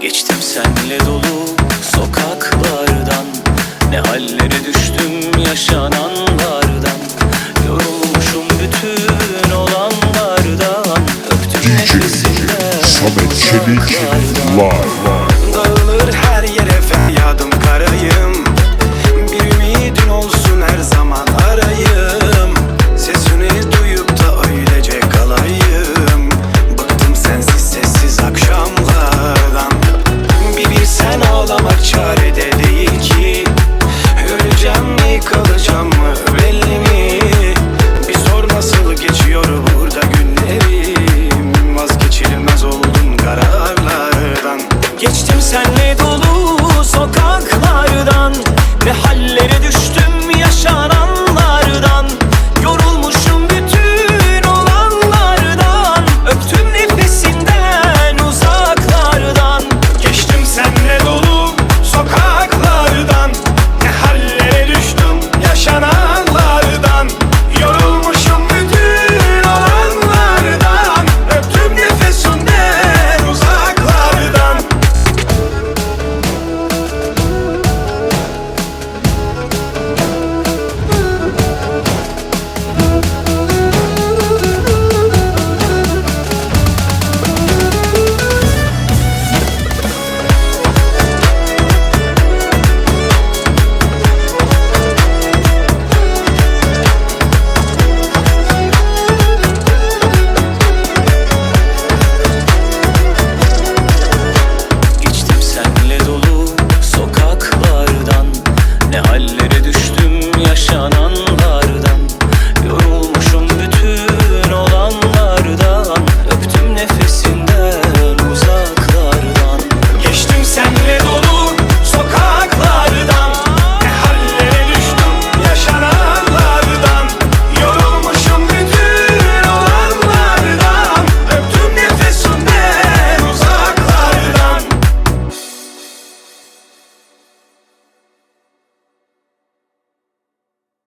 Geçtim senle dolu sokaklardan. Ne hallere düştüm yaşananlardan. Yorulmuşum bütün olanlardan. Öptüm DJ nefesinden Samet Çelik. Live.